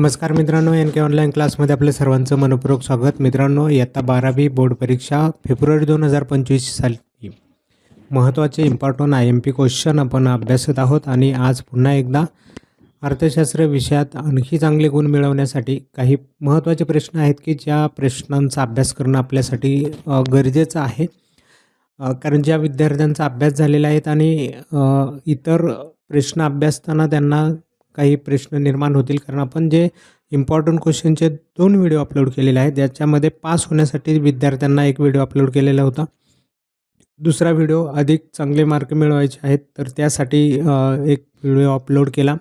नमस्कार मित्रांनो एन के ऑनलाईन क्लासमध्ये आपल्या सर्वांचं मनपूर्वक स्वागत. मित्रांनो इयत्ता बारावी बोर्ड परीक्षा फेब्रुवारी दोन हजार पंचवीस साली. महत्त्वाचे important I M P question आपण अभ्यासत आहोत आणि आज पुन्हा एकदा अर्थशास्त्र विषयात आणखी चांगले गुण मिळवण्यासाठी काही महत्त्वाचे प्रश्न आहेत की ज्या प्रश्नांचा अभ्यास करणं आपल्यासाठी गरजेचं आहे. कारण ज्या विद्यार्थ्यांचा अभ्यास झालेला आहेत आणि इतर प्रश्न अभ्यासताना त्यांना काही प्रश्न निर्माण होतील. कारण आपण जे इम्पॉर्टंट क्वेश्चनचे दोन व्हिडिओ अपलोड केलेले आहेत ज्याच्यामध्ये पास होण्यासाठी विद्यार्थ्यांना एक व्हिडिओ अपलोड केलेला होता. दुसरा व्हिडिओ अधिक चांगले मार्क मिळवायचे आहेत तर त्यासाठी एक व्हिडिओ अपलोड केला.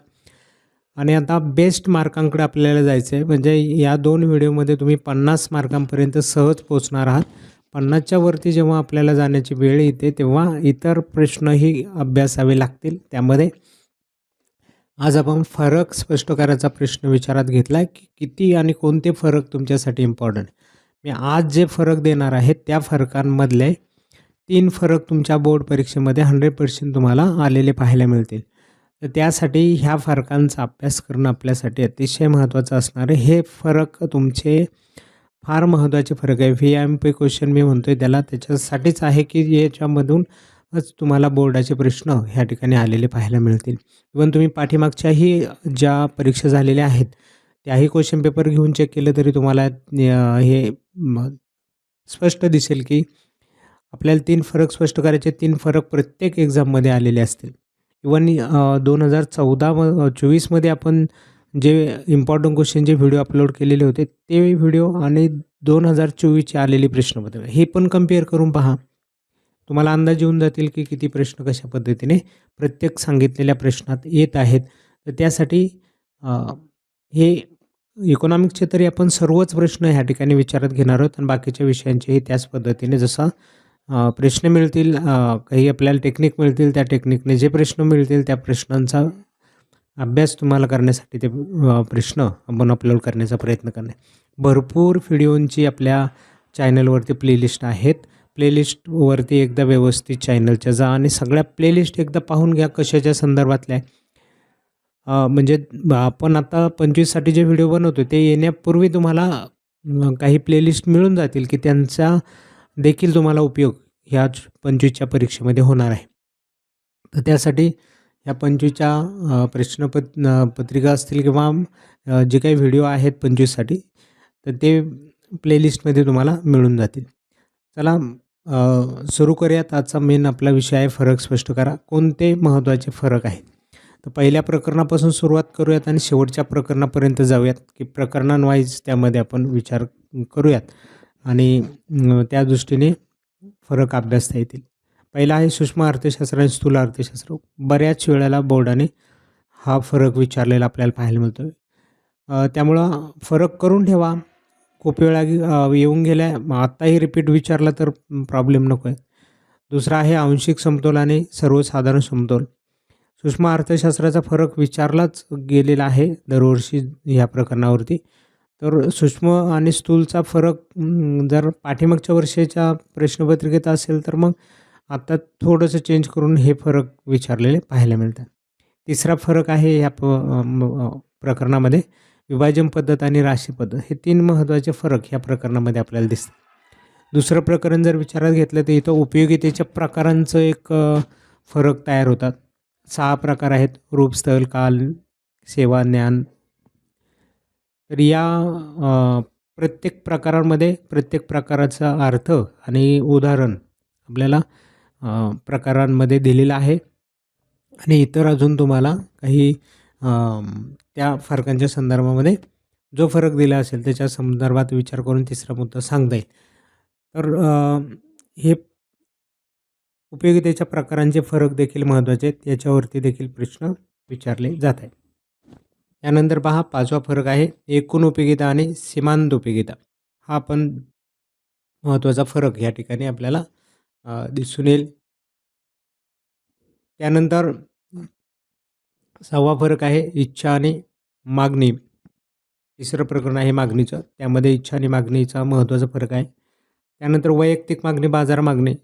आणि आता बेस्ट मार्कांकडे आपल्याला जायचं आहे. म्हणजे या दोन व्हिडिओमध्ये तुम्ही पन्नास मार्कांपर्यंत सहज पोचणार आहात. पन्नासच्या वरती जेव्हा आपल्याला जाण्याची वेळ येते तेव्हा इतर प्रश्नही अभ्यासावे लागतील. त्यामध्ये आज आपण फरक स्पष्ट करायचा प्रश्न विचारात घेतला आहे की किती आणि कोणते फरक तुमच्यासाठी इम्पॉर्टंट मी आज जे फरक देणार आहे त्या फरकांमधले तीन फरक तुमच्या बोर्ड परीक्षेमध्ये हंड्रेड पर्सेंट तुम्हाला आलेले पाहायला मिळतील. तर त्यासाठी ह्या फरकांचा अभ्यास करणं आपल्यासाठी अतिशय महत्त्वाचं असणार आहे. हे फरक तुमचे फार महत्त्वाचे फरक आहे. व्ही एम पी क्वेश्चन मी म्हणतो आहे त्याला त्याच्यासाठीच आहे की याच्यामधून च तुम्हाला बोर्डाचे प्रश्न ह्या ठिकाणी आलेले पाहायला मिळतील. इवन तुम्ही पाठीमागच्याही ज्या परीक्षा झालेल्या आहेत त्याही क्वेश्चन पेपर घेऊन चेक केलं तरी तुम्हाला हे स्पष्ट दिसेल की आपल्याला तीन फरक स्पष्ट करायचे तीन फरक प्रत्येक एक्झाममध्ये आलेले असतील. इवन दोन हजार चौदा म चोवीसमध्ये आपण जे इम्पॉर्टंट क्वेश्चन जे व्हिडिओ अपलोड केलेले होते ते व्हिडिओ आणि दोन हजार चोवीसचे आलेली प्रश्नपत्र हे पण कंपेअर करून पहा. तुम्हाला अंदाज येऊन जातील की किती प्रश्न कशा पद्धतीने प्रत्येक सांगितलेल्या प्रश्नात येत आहेत. तर त्यासाठी हे इकॉनॉमिक्सचे तरी आपण सर्वच प्रश्न ह्या ठिकाणी विचारात घेणार आहोत. आणि बाकीच्या विषयांचेही त्याच पद्धतीने जसा प्रश्न मिळतील काही आपल्याला टेक्निक मिळतील त्या टेक्निकने जे प्रश्न मिळतील त्या प्रश्नांचा अभ्यास तुम्हाला करण्यासाठी ते प्रश्न आपण अपलोड करण्याचा प्रयत्न करणे भरपूर व्हिडिओंची आपल्या चॅनलवरती प्लेलिस्ट आहेत. प्लेलिस्टवरती एकदा व्यवस्थित चॅनलच्या जा आणि सगळ्या प्लेलिस्ट एकदा पाहून घ्या कशाच्या संदर्भातल्या आहे. म्हणजे आपण आता पंचवीससाठी जे व्हिडिओ बनवतो ते येण्यापूर्वी तुम्हाला काही प्लेलिस्ट मिळून जातील की त्यांचा देखील तुम्हाला उपयोग ह्या पंचवीसच्या परीक्षेमध्ये होणार आहे तर त्यासाठी ह्या पंचवीसच्या प्रश्नपत पत्रिका असतील किंवा जे काही व्हिडिओ आहेत पंचवीससाठी तर ते प्लेलिस्टमध्ये तुम्हाला मिळून जातील चला सुरू करूयात. आजचा मेन आपला विषय आहे फरक. स्पष्ट करा. कोणते महत्त्वाचे फरक आहेत? तर पहिल्या प्रकरणापासून सुरुवात करूयात आणि शेवटच्या प्रकरणापर्यंत जाऊयात. की प्रकरणांवाईज त्यामध्ये आपण विचार करूयात. आणि त्या दृष्टीने फरक अभ्यासता येतील. पहिला आहे सूक्ष्म अर्थशास्त्र आणि स्थूल अर्थशास्त्र. बऱ्याच वेळेला बोर्डाने हा फरक विचारलेला आपल्याला पाहायला मिळतो त्यामुळं फरक करून ठेवा. खूप वेळा येऊन गेल्या. आत्ताही रिपीट विचारला तर प्रॉब्लेम नको आहे दुसरा आहे आंशिक समतोल आणि सर्वसाधारण समतोल. सूक्ष्म अर्थशास्त्राचा फरक विचारलाच गेलेला आहे दरवर्षी ह्या प्रकरणावरती. तर सूक्ष्म आणि स्थूलचा फरक जर पाठीमागच्या वर्षाच्या प्रश्नपत्रिकेत असेल तर मग आता थोडंसं चेंज करून हे फरक विचारलेले पाहायला मिळतात. तिसरा फरक आहे ह्या प प्रकरणामध्ये. विभाजन पद्धत आणि राशी पद्धत हे तीन महत्त्वाचे फरक ह्या प्रकरणामध्ये आपल्याला दिसतात. दुसरं प्रकरण जर विचारात घेतलं तर इथं उपयोगितेच्या प्रकारांचं एक फरक तयार होतात. सहा प्रकार आहेत. रूप स्थल काल सेवा ज्ञान. तर या प्रत्येक प्रकारांमध्ये प्रत्येक प्रकाराचा अर्थ आणि उदाहरण आपल्याला प्रकारांमध्ये दिलेलं आहे. आणि इतर अजून तुम्हाला काही त्या फरकांच्या संदर्भामध्ये जो फरक दिला असेल त्याच्या संदर्भात विचार करून तिसरा मुद्दा सांगता येईल. तर हे उपयोगितेच्या प्रकारांचे फरक देखील महत्त्वाचे आहेत याच्यावरती देखील प्रश्न विचारले जात आहेत. त्यानंतर पहा पाचवा फरक आहे एकूण उपयोगिता आणि सीमांत उपयोगिता. हा पण महत्त्वाचा फरक या ठिकाणी आपल्याला दिसून येईल. त्यानंतर सहावा फरक आहे इच्छा आणि मागणी. तिसरं प्रकरण आहे मागणीचं. त्यामध्ये इच्छा आणि मागणीचा महत्त्वाचा फरक आहे. त्यानंतर वैयक्तिक मागणी बाजार मागणी.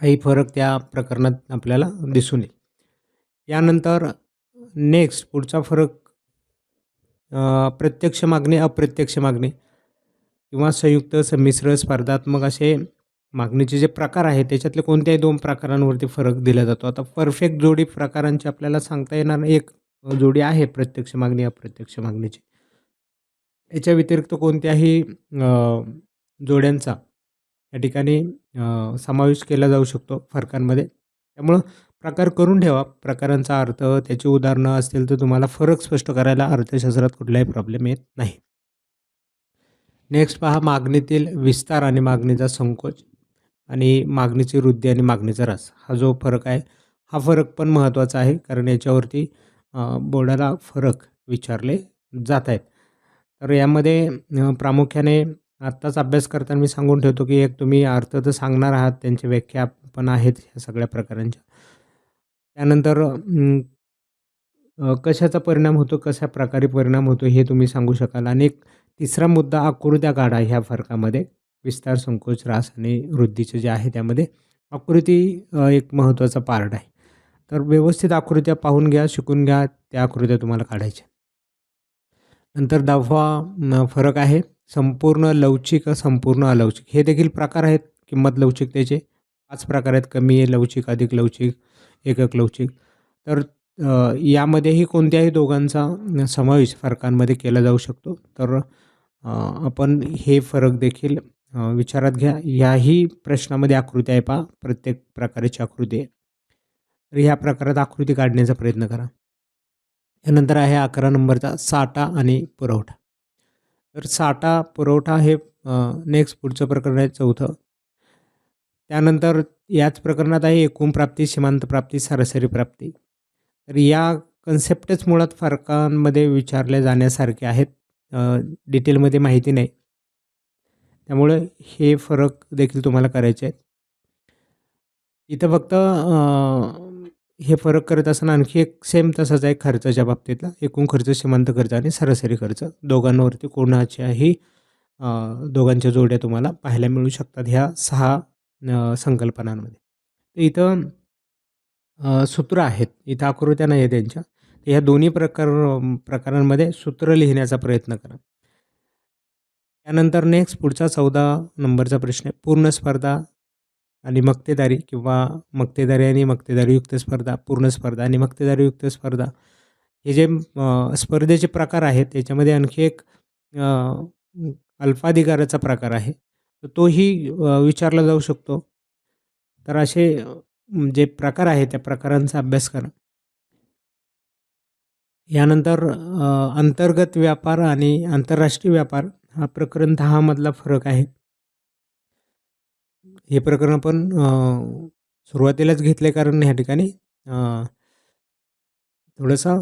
हाही फरक त्या प्रकरणात आपल्याला दिसून येईल. यानंतर नेक्स्ट पुढचा फरक प्रत्यक्ष मागणी अप्रत्यक्ष मागणी किंवा संयुक्त संमिश्र स्पर्धात्मक असे मागणीचे जे प्रकार आहेत त्याच्यातले कोणत्याही दोन प्रकारांवरती फरक दिला जातो. आता परफेक्ट जोडी प्रकारांची आपल्याला सांगता येणार एक जोडी आहे प्रत्यक्ष मागणी अप्रत्यक्ष मागणीची. याच्या व्यतिरिक्त कोणत्याही जोड्यांचा या ठिकाणी समावेश केला जाऊ शकतो फरकांमध्ये. त्यामुळं प्रकार करून ठेवा. प्रकारांचा अर्थ त्याची उदाहरणं असतील तर तुम्हाला फरक स्पष्ट करायला अर्थशास्त्रात कुठलाही प्रॉब्लेम येत नाही. नेक्स्ट पहा मागणीतील विस्तार आणि मागणीचा संकोच. आणि मागणीची वृद्धी आणि मागणीचा रस हा जो फरक आहे हा फरक पण महत्त्वाचा आहे कारण याच्यावरती बोर्डाला फरक विचारले जात आहेत. तर यामध्ये प्रामुख्याने आत्ताच अभ्यास करताना मी सांगून ठेवतो की एक तुम्ही अर्थ तर सांगणार आहात त्यांची व्याख्या पण आहेत ह्या सगळ्या प्रकारांच्या. त्यानंतर कशाचा परिणाम होतो कशा प्रकारे परिणाम होतो हे तुम्ही सांगू शकाल. आणि एक तिसरा मुद्दा आकृत्या काढा ह्या फरकामध्ये. विस्तार संकोच रास आणि वृद्धीचे जे आहे त्यामध्ये आकृती एक महत्त्वाचा पार्ट आहे. तर व्यवस्थित आकृत्या पाहून घ्या शिकून घ्या त्या आकृत्या तुम्हाला काढायच्या. नंतर दहावा फरक आहे. संपूर्ण लवचिक संपूर्ण अलवचिक हे देखील प्रकार आहेत किंमत लवचिकतेचे पाच प्रकार आहेत कमी आहे लवचिक अधिक लवचिक एकक लवचिक. तर यामध्येही कोणत्याही दोघांचा समावेश फरकांमध्ये केला जाऊ शकतो. तर आपण हे फरक देखील विचारात घ्या. याही प्रश्नामध्ये आकृती आहे पहा. प्रत्येक प्रकाराची आकृती आहे. तर ह्या प्रकारात आकृती काढण्याचा प्रयत्न करा. यानंतर आहे अकरा नंबरचा साठा आणि पुरवठा. तर साठा पुरवठा हे नेक्स्ट पुढचं प्रकरण आहे चौथं. त्यानंतर याच प्रकरणात आहे एकूण प्राप्ती सीमांत प्राप्ती सरासरी प्राप्ती. तर या कन्सेप्टच मुळात फरकांमध्ये विचारल्या जाण्यासारखे आहेत. डिटेलमध्ये माहिती नाही. त्यामुळे हे फरक देखील तुम्हाला करायचे आहेत. इथं फक्त हे फरक करत असताना आणखी एक सेम तसाच आहे खर्चाच्या बाबतीतला. एकूण खर्च सीमांत खर्च आणि सरासरी खर्च. दोघांवरती कोणाच्याही दोघांच्या जोड्या तुम्हाला पाहायला मिळू शकतात ह्या सहा संकल्पनांमध्ये. तर इथं सूत्र आहेत. इथं आकृत्या नाही आहे त्यांच्या तर ह्या दोन्ही प्रकार प्रकारांमध्ये सूत्र लिहिण्याचा प्रयत्न करा. त्यानंतर नेक्स्ट पुढचा चौदा नंबरचा प्रश्न आहे. पूर्ण स्पर्धा आणि मक्तेदारी किंवा मक्तेदारी आणि मक्तेदारीयुक्त स्पर्धा पूर्ण स्पर्धा आणि मक्तेदारीयुक्त स्पर्धा हे जे स्पर्धेचे प्रकार आहेत त्याच्यामध्ये आणखी एक अल्फाधिकाराचा अल्पाधिकाराचा प्रकार आहे. तर तोही विचारला जाऊ शकतो. तर असे जे प्रकार आहेत त्या प्रकारांचा अभ्यास करा. यानंतर अंतर्गत व्यापार आणि आंतरराष्ट्रीय व्यापार हा प्रकरण दहामधला फरक आहे. हे प्रकरण आपण सुरुवातीलाच घेतले कारण ह्या ठिकाणी थोडासा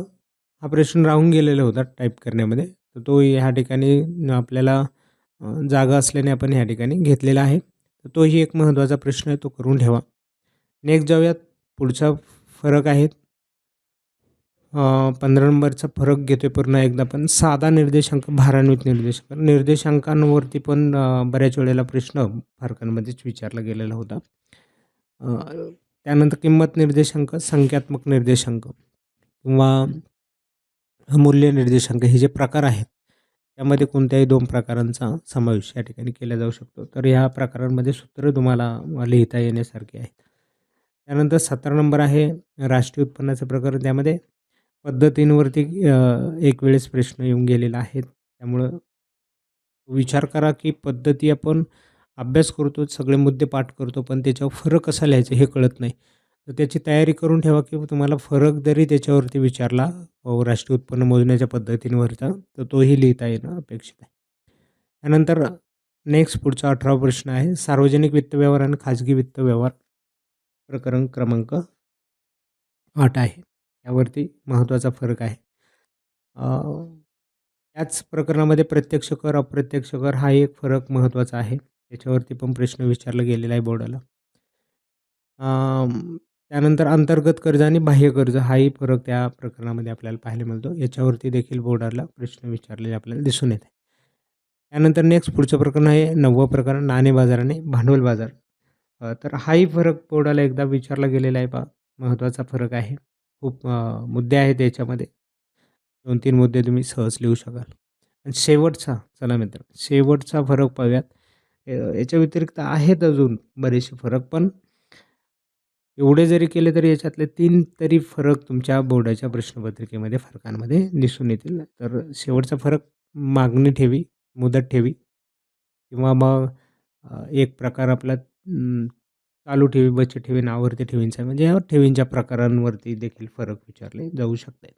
हा प्रश्न राहून गेलेला होता टाईप करण्यामध्ये. तर तो ह्या ठिकाणी आपल्याला जागा असल्याने आपण ह्या ठिकाणी घेतलेला आहे. तर तोही एक महत्त्वाचा प्रश्न आहे तो करून ठेवा. नेक्स्ट जाऊयात पुढचा फरक आहे पंधरा नंबरचा फरक घेतो आहे पूर्ण एकदा पण साधा निर्देशांक भारान्वित निर्देशांक. निर्देशांकांवरती पण बऱ्याच वेळेला प्रश्न फरकांमध्येच विचारला गेलेला होता. त्यानंतर किंमत निर्देशांक संख्यात्मक निर्देशांक किंवा मूल्य निर्देशांक हे जे प्रकार आहेत त्यामध्ये कोणत्याही दोन प्रकारांचा समावेश या ठिकाणी केला जाऊ शकतो. तर ह्या प्रकारांमध्ये सूत्र तुम्हाला लिहिता येण्यासारखे आहेत. त्यानंतर सतरा नंबर आहे राष्ट्रीय उत्पन्नाचं प्रकरण त्यामध्ये. पद्धतींवरती एक वेळेस प्रश्न येऊन गेलेला आहे. त्यामुळं विचार करा की पद्धती आपण अभ्यास करतो सगळे मुद्दे पाठ करतो पण त्याच्यावर फरक कसा लिहायचा हे कळत नाही. तर त्याची तयारी करून ठेवा की तुम्हाला फरक जरी त्याच्यावरती विचारला राष्ट्रीय उत्पन्न मोजण्याच्या पद्धतींवरचा तर तोही लिहिता येणं अपेक्षित आहे. त्यानंतर नेक्स्ट पुढचा अठरावा प्रश्न आहे सार्वजनिक वित्त व्यवहार आणि खाजगी वित्त व्यवहार प्रकरण क्रमांक आठ आहे. यावरती महत्त्वाचा फरक आहे. याच प्रकरणामध्ये प्रत्यक्ष कर अप्रत्यक्ष कर हा एक फरक महत्त्वाचा आहे. त्याच्यावरती पण प्रश्न विचारला गेलेला आहे बोर्डाला. त्यानंतर अंतर्गत कर्ज आणि बाह्य कर्ज हाही फरक त्या प्रकरणामध्ये आपल्याला पाहायला मिळतो. याच्यावरती देखील बोर्डाला प्रश्न विचारलेले आपल्याला दिसून येत आहे. त्यानंतर नेक्स्ट पुढचं प्रकरण आहे नववं प्रकरण नाणे बाजार आणि भांडवल बाजार. तर हाही फरक बोर्डाला एकदा विचारला गेलेला आहे पा महत्त्वाचा फरक आहे. खूप मुद्दे आहेत याच्यामध्ये. दोन तीन मुद्दे तुम्ही सहज लिहू शकाल. आणि शेवटचा चला मित्र शेवटचा फरक पाहूयात. याच्या व्यतिरिक्त आहेत अजून बरेचसे फरक पण एवढे जरी केले तरी याच्यातले तीन तरी फरक तुमच्या बोर्डाच्या प्रश्नपत्रिकेमध्ये फरकांमध्ये दिसून येतील. तर शेवटचा फरक मागणी ठेवी मुदत ठेवी किंवा मग एक प्रकार आपला चालू ठेवी बचत ठेवी आवर्ती ठेवींचा आहे. म्हणजे यावर ठेवींच्या प्रकारांवरती देखील फरक विचारले जाऊ शकतात.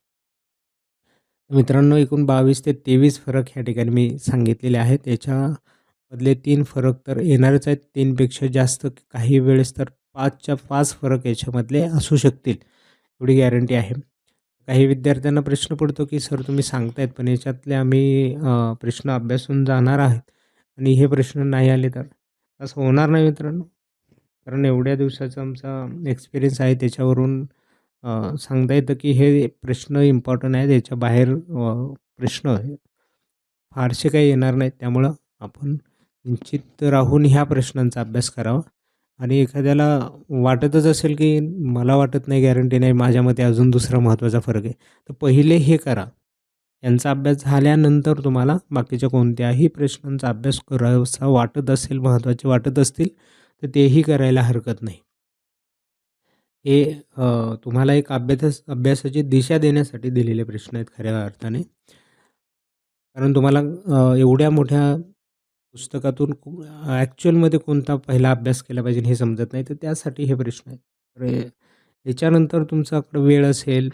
मित्रांनो एकूण बावीस ते तेवीस फरक ह्या ठिकाणी मी सांगितलेले आहेत. याच्यामधले तीन फरक तर येणारच आहेत. तीनपेक्षा जास्त काही वेळेस तर पाचच्या पाच फरक याच्यामधले असू शकतील एवढी गॅरंटी आहे. काही विद्यार्थ्यांना प्रश्न पडतो की सर तुम्ही सांगतायत पण याच्यातले आम्ही प्रश्न अभ्यासून जाणार आहेत आणि हे प्रश्न नाही आले तर? असं होणार नाही मित्रांनो. कारण एवढ्या दिवसाचा आमचा एक्सपिरियन्स आहे त्याच्यावरून सांगता येतं की हे प्रश्न इम्पॉर्टंट आहेत. याच्या बाहेर प्रश्न फारसे काही येणार नाहीत. त्यामुळं आपण निश्चित राहून ह्या प्रश्नांचा अभ्यास करावा. आणि एखाद्याला वाटतच असेल की मला वाटत नाही गॅरंटी नाही माझ्या मते अजून दुसरा महत्त्वाचा फरक आहे. तर पहिले हे करा. यांचा अभ्यास झाल्यानंतर तुम्हाला बाकीच्या कोणत्याही प्रश्नांचा अभ्यास करावासा वाटत असेल महत्त्वाचे वाटत असतील तर तेही करायला हरकत नाही. हे तुम्हाला एक अभ्यास अभ्यासाची दिशा देण्यासाठी दिलेले प्रश्न आहेत खऱ्या अर्थाने. कारण तुम्हाला एवढ्या मोठ्या पुस्तकातून ॲक्च्युअलमध्ये कोणता पहिला अभ्यास केला पाहिजे हे समजत नाही. तर त्यासाठी हे प्रश्न आहेत. तर याच्यानंतर तुमच्याकडं वेळ असेल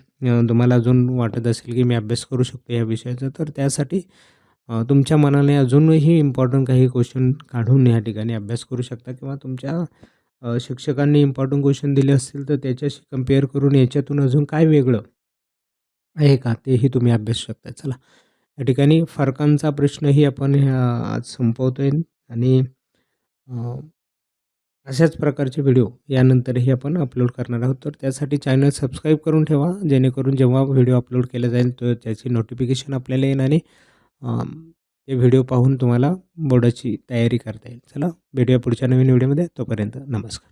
तुम्हाला अजून वाटत असेल की मी अभ्यास करू शकतो या विषयाचा तर त्यासाठी तुमच्या मनाने अजूनही इम्पॉर्टंट काही क्वेश्चन काढून या ठिकाणी अभ्यास करू शकता किंवा तुमच्या शिक्षकांनी इम्पॉर्टंट क्वेश्चन दिले असतील तर त्याच्याशी कंपेअर करून याच्यातून अजून काय वेगळं आहे का? तेही तुम्ही अभ्यासू शकता. चला या ठिकाणी फरकांचा प्रश्नही आपण आज संपवतो आहे आणि अशाच प्रकारचे व्हिडिओ यानंतरही आपण अपलोड करणार आहोत. तर त्यासाठी चॅनल सबस्क्राईब करून ठेवा जेणेकरून जेव्हा व्हिडिओ अपलोड केला जाईल तर त्याची नोटिफिकेशन आपल्याला येईल आणि ते व्हिडिओ पाहून तुम्हाला बोर्डाची तयारी करता येईल. चला भेटूया पुढच्या नवीन व्हिडिओमध्ये. तोपर्यंत नमस्कार.